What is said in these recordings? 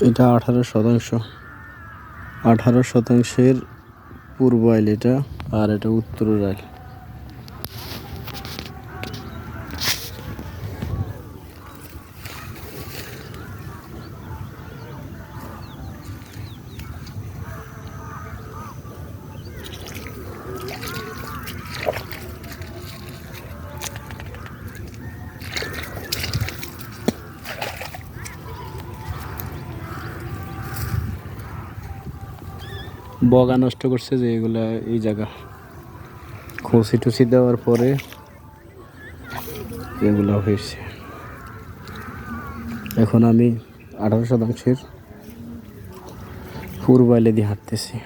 এটা আঠারো শতাংশ। আঠারো শতাংশের পূর্ব আইল এটা আর এটা উত্তর আইল। বগা নষ্ট করছে যে এগুলা এই জায়গা। খসি টুসি দেওয়ার পরে এগুলো হয়েছে। এখন আমি আঠারো শতাংশের পূর্বাইলে দিয়ে হাঁটতেছি।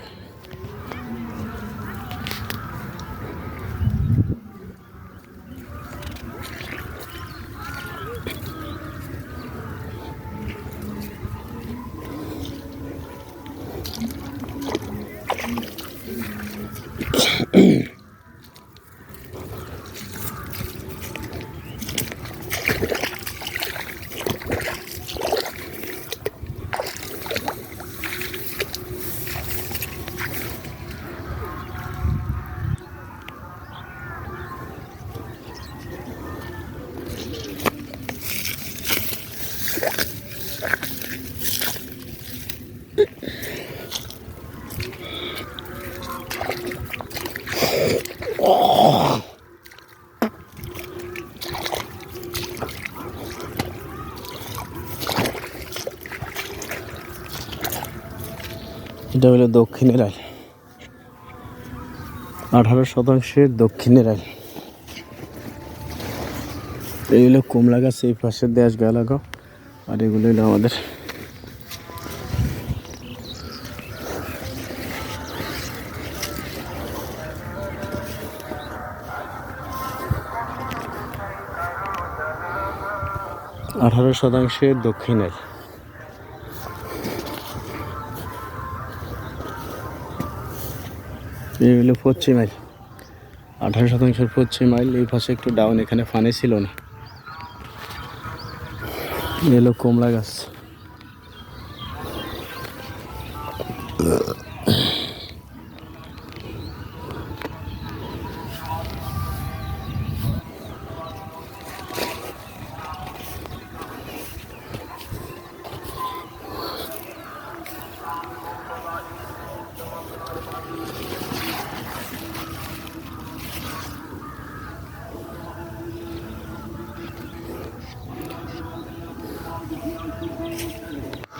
Yeah. এটা হলো দক্ষিণের আইল। আঠারো শতাংশের দক্ষিণের আইল। এই হলো কমলা গাছ, এই পাশের দেশ গালাগো আর এগুলো হলো আমাদের আঠারো শতাংশের দক্ষিণের। এই হলো পশ্চিম মাইল। আঠারো শতাংশের পশ্চিম মাইল, এই পাশে একটু ডাউন এখানে ফানে ছিল না। এলো কমলা গাছ। 作る。